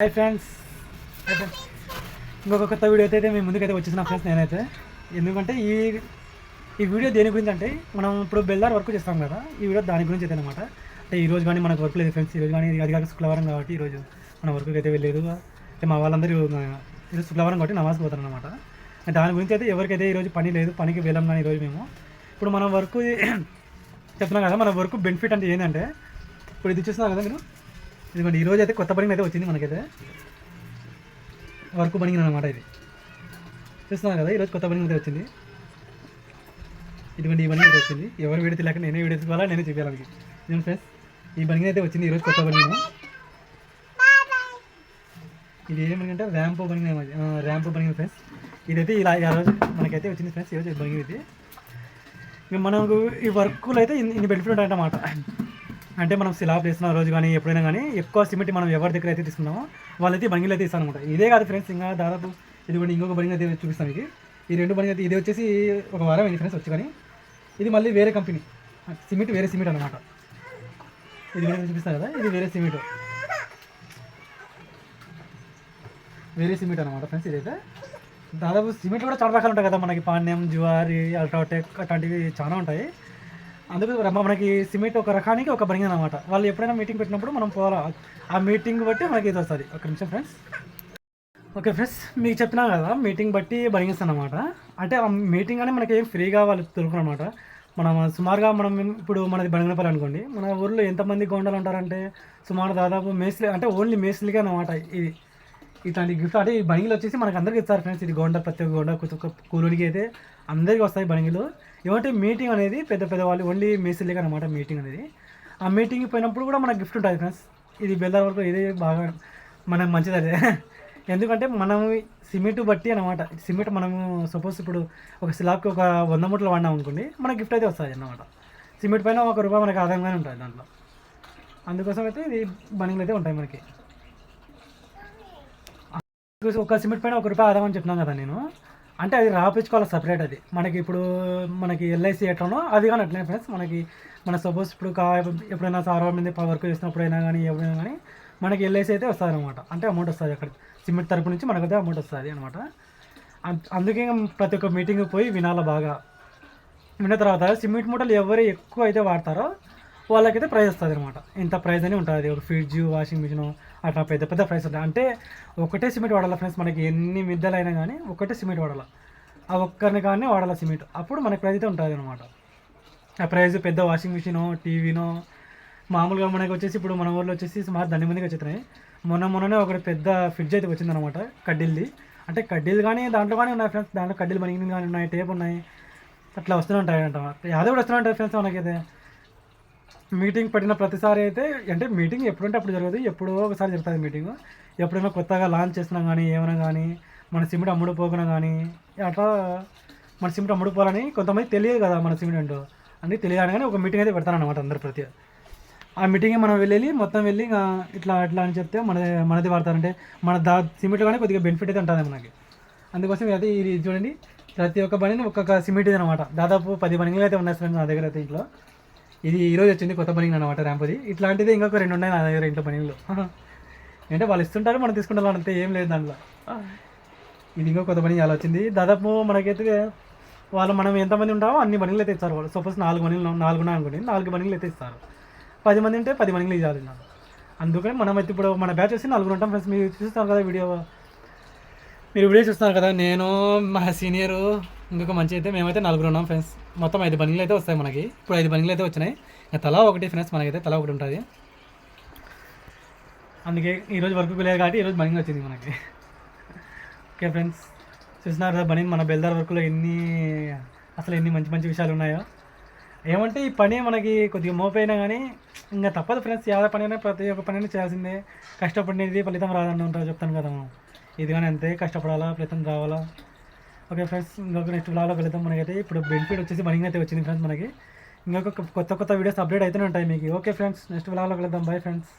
Hi friends ఇంకొక కొత్త video అయితే మేము ముందుకైతే వచ్చేసిన ఫ్రెండ్స్ నేనైతే. ఎందుకంటే ఈ ఈ వీడియో దేని గురించి అంటే మనం ఇప్పుడు బెల్లార్ వర్క్ చేస్తాం కదా ఈ వీడియో దాని గురించి అయితే అనమాట అంటే ఈ రోజు కానీ మనకు వర్క్ లేదు ఫ్రెండ్స్ ఈ రోజు కానీ అది కాక శుక్రవారం కాబట్టి ఈ రోజు మన వర్క్కి అయితే వెళ్ళలేదు. అంటే మా వాళ్ళందరూ ఈరోజు శుక్రవారం కాబట్టి నమాజ్ పోతారు అనమాట దాని గురించి అయితే ఎవరికైతే ఈరోజు పని లేదు పనికి వెళ్ళాం కానీ ఈరోజు మేము ఇప్పుడు మనం వర్క్ చెప్తున్నాం కదా మన వర్క్ బెనిఫిట్ అంటే ఏంటంటే ఇప్పుడు ఇది చూస్తున్నారు కదా మీరు? ఇదిగోండి ఈరోజు అయితే కొత్త బనింగ్ అయితే వచ్చింది మనకైతే. వర్క్ బనింగ్ అనమాట ఇది. చూస్తున్నాను కదా ఈరోజు కొత్త బనింగ్ అయితే వచ్చింది. ఇటువంటి ఈ బనింగ్ అయితే వచ్చింది. ఎవరు వీడియో లేక నేనే వీడియో తీసుకోవాలా నేనే చూపించాలి నేను ఫ్రెండ్స్ ఈ బనింగ్ అయితే వచ్చింది ఈరోజు కొత్త బనింగ్ ఇది ఏమని ర్యాంప్ బనింగ్ ర్యాంప్ బనింగ్ ఫ్రెండ్స్. ఇదైతే ఇలా ఆ రోజు మనకైతే వచ్చింది ఫ్రెండ్స్ ఈరోజు బనింగ్ ఇది. మనకు ఈ వర్క్లో అయితే ఇన్ని ఇన్ని బెనిఫిట్ ఉంటాయన్నమాట అంటే మనం స్లాబ్ చేసిన రోజు కానీ ఎప్పుడైనా కానీ ఎక్కువ సిమెంట్ మనం ఎవరి దగ్గర అయితే తీసుకున్నామో వాళ్ళైతే బంగిలు అయితే ఇస్తాను అనమాట ఇదే కాదు ఫ్రెండ్స్ ఇంకా దాదాపు ఇది కూడా ఇంకొక బంగి అయితే చూపిస్తాను ఇది ఈ రెండు బంగి అయితే ఇది వచ్చేసి ఒక వారం అయింది ఫ్రెండ్స్ వచ్చి కానీ. ఇది మళ్ళీ వేరే కంపెనీ. సిమెంట్ వేరే సిమెంట్ అనమాట ఇది వేరే చూపిస్తాను కదా ఇది వేరే సిమెంట్. వేరే సిమెంట్ అనమాట ఫ్రెండ్స్ ఇదైతే. దాదాపు సిమెంట్ కూడా చాలా రకాలు ఉంటాయి కదా మనకి పాండ్యం జువారి అల్ట్రాటెక్ అట్లాంటివి చాలా ఉంటాయి. అందుకు రమ్మ మనకి సిమెంట్ ఒక రకానికి ఒక బరింగ్ అనమాట వాళ్ళు ఎప్పుడైనా మీటింగ్ పెట్టినప్పుడు మనం పోవాలా ఆ మీటింగ్ బట్టి మనకి ఇది వస్తుంది. ఒక నిమిషం ఫ్రెండ్స్ ఓకే ఫ్రెండ్స్ మీకు చెప్పినా కదా మీటింగ్ బట్టి బరింగ్స్ అనమాట అంటే ఆ మీటింగ్ అనేది మనకి ఏం ఫ్రీగా వాళ్ళు తెలుపుకున్నారు అనమాట మనం సుమారుగా మనం ఇప్పుడు మనది బనగనపల్లి అనుకోండి. మన ఊర్లో ఎంతమంది గొండలు ఉంటారంటే సుమారు దాదాపు మేస్లీ అంటే ఓన్లీ మేస్లీగా అనమాట ఇది. ఇట్లాంటి గిఫ్ట్ అంటే ఈ బణిగిలు వచ్చేసి మనకు అందరికీ ఇస్తారు ఫ్రెండ్స్ ఇది గోండ ప్రతి ఒక్క గోండ కొత్త కూలుడికి అయితే అందరికీ వస్తాయి బణిగిలు ఏమంటే మీటింగ్ అనేది పెద్ద పెద్ద వాళ్ళు ఓన్లీ మేసిల్లీగా అనమాట మీటింగ్ అనేది. ఆ మీటింగ్ పోయినప్పుడు కూడా మనకు గిఫ్ట్ ఉంటుంది ఫ్రెండ్స్ ఇది బెల్లార్ వరకు ఇది బాగా మనకు మంచిది అదే. ఎందుకంటే మనం సిమెంట్ బట్టి అనమాట సిమెంట్ మనము సపోజ్ ఇప్పుడు ఒక స్లాబ్కి ఒక వంద మూటలు వాడినాం అనుకోండి మనకి గిఫ్ట్ అయితే వస్తుంది అన్నమాట. సిమెంట్ పైన ఒక రూపాయి మనకి ఆదాయంగానే ఉంటుంది దాంట్లో. అందుకోసం అయితే ఇది బణింగ్లు అయితే ఉంటాయి మనకి. ఒక సిమెంట్ పైన ఒక రూపాయి ఆదాం అని చెప్తున్నాను కదా నేను. అంటే అది రాపించుకోవాలి సపరేట్ అది. మనకి ఇప్పుడు మనకి ఎల్ఐసి ఎట్లనో అది కానీ అట్లనే ఫ్రెండ్స్ మనకి మన సపోజ్ ఇప్పుడు కా ఎప్పుడైనా సార్ మీద వర్క్ చేసినప్పుడైనా కానీ ఎప్పుడైనా కానీ మనకి ఎల్ఐసి అయితే వస్తుంది అనమాట అంటే అమౌంట్ వస్తుంది అక్కడ. సిమెంట్ తరపు నుంచి మనకైతే అమౌంట్ వస్తుంది అనమాట అందుకే ప్రతి ఒక్క మీటింగ్ పోయి వినాలి బాగా. విన్న తర్వాత సిమెంట్ మూటలు ఎవరు ఎక్కువ అయితే వాడతారో వాళ్ళకైతే ప్రైజ్ వస్తుంది అనమాట ఇంత ప్రైజ్ అని ఉంటుంది. ఒక ఫ్రిడ్జ్ వాషింగ్ మిషన్ అట్లా పెద్ద పెద్ద ఫ్రైస్ ఉంటాయి. అంటే ఒకటే సిమెంట్ వాడాలి ఫ్రెండ్స్ మనకి ఎన్ని మిద్దలైనా కానీ ఒకటే సిమెంట్ వాడాలి? ఆ ఒక్కరిని కానీ వాడాలి సిమెంట్? అప్పుడు మనకి ప్రైజ్ అయితే ఉంటుంది అనమాట ఆ ప్రైజ్ పెద్ద వాషింగ్ మిషనో టీవీనో మామూలుగా మనకి వచ్చేసి ఇప్పుడు మన ఊర్లో వచ్చేసి సుమారు దండి మందికి వచ్చేస్తున్నాయి మొన్న మొన్ననే ఒకటి పెద్ద ఫ్రిడ్జ్ అయితే వచ్చిందనమాట కడ్డీలది. అంటే కడ్డీలు కానీ దాంట్లో కానీ ఉన్నాయి ఫ్రెండ్స్ దాంట్లో కడ్డీలు మనకి కానీ ఉన్నాయి టేప్ ఉన్నాయి. అట్లా వస్తూనే ఉంటాయి అంట యాదో కూడా వస్తూనే ఉంటాయి ఫ్రెండ్స్ మనకైతే. మీటింగ్ పెట్టిన ప్రతిసారి అయితే అంటే మీటింగ్ ఎప్పుడంటే అప్పుడు జరగదు ఎప్పుడో ఒకసారి జరుగుతుంది మీటింగ్. ఎప్పుడైనా కొత్తగా లాంచ్ చేసినా కానీ ఏమైనా కానీ మన సిమెంట్ అమ్ముడుపోకున్నా కానీ అట్లా మన సిమెంట్ అమ్ముడు పోవాలని కొంతమంది తెలియదు కదా మన సిమెంట్ ఏంటో. అని తెలియదు కానీ ఒక మీటింగ్ అయితే పెడతాను అనమాట అందరు ప్రతి. ఆ మీటింగ్ మనం వెళ్ళి మొత్తం వెళ్ళి ఇట్లా ఇట్లా అని చెప్తే మన మనది వాడతారంటే మన దా సిమెంట్ కానీ కొద్దిగా బెనిఫిట్ అయితే ఉంటుంది మనకి. అందుకోసం అయితే ఇది చూడండి ప్రతి ఒక్క బండిని ఒక్కొక్క సిమెంట్ అనమాట దాదాపు పది బండిలు అయితే ఉన్నాయి ఫ్రెండ్స్ నా దగ్గర అయితే ఇంట్లో. ఇది ఈరోజు వచ్చింది కొత్త పని అనమాట ర్యాంప్ది. ఇట్లాంటిది ఇంకొక రెండు ఉన్నాయి నా దగ్గర ఇంట్లో పనిలో అంటే వాళ్ళు ఇస్తుంటారు మనం తీసుకుంటాం అంతే ఏం లేదు దాంట్లో. ఇది ఇంకో కొత్త పని అలా వచ్చింది. దాదాపు మనకైతే వాళ్ళు మనం ఎంతమంది ఉంటామో అన్ని పనులు అయితే ఇస్తారు వాళ్ళు. సపోజ్ నాలుగు పనులు నాలుగు ఉన్నాయి అనుకోండి నాలుగు పనులు అయితే ఇస్తారు. పది మంది ఉంటే పది పనులు ఇవ్వాలి నాకు. అందుకని మనం అయితే ఇప్పుడు మన బ్యాచ్ వచ్చి నలుగురు ఉంటాం ఫ్రెండ్స్ మీరు చూస్తారు కదా వీడియో. మీరు వీడియో చూస్తున్నారు కదా నేను మా సీనియరు ఇంకొక మంచి అయితే మేమైతే నలుగురు ఉన్నాం ఫ్రెండ్స్ మొత్తం ఐదు బండ్లు అయితే వస్తాయి మనకి. ఇప్పుడు ఐదు బండ్లు అయితే వచ్చినాయి. ఇంకా తలా ఒకటి ఫ్రెండ్స్ మనకైతే తలా ఒకటి ఉంటుంది. అందుకే ఈరోజు వర్క్ లేదు కాబట్టి ఈరోజు బండింగ్ వచ్చింది మనకి. ఓకే ఫ్రెండ్స్ చూస్తున్నారు కదా బండింగ్ మన బెల్దార్ వర్క్లో ఎన్ని అసలు ఎన్ని మంచి మంచి విషయాలు ఉన్నాయో. ఏమంటే ఈ పని మనకి కొద్దిగా మోపైనా కానీ ఇంకా తప్పదు ఫ్రెండ్స్ యాద పని అయినా ప్రతి ఒక్క పని చేయాల్సిందే. కష్టపడినది ఫలితం రాదని ఉంటారు చెప్తాను కదా ఇది కానీ అంతే కష్టపడాలా ఫలితం రావాలా? ఓకే ఫ్రెండ్స్ ఇంకొక నెక్స్ట్ బ్లాగ్లో కలుద్దాం మనకైతే. ఇప్పుడు బెనిఫిట్ వచ్చేసి మనీ అయితే వచ్చింది ఫ్రెండ్స్ మనకి. ఇంకొక కొత్త కొత్త వీడియోస్ అప్డేట్ అవుతూనే ఉంటాయి మీకు. ఓకే ఫ్రెండ్స్ నెక్స్ట్ బ్లాగ్లో కలుద్దాం. Bye friends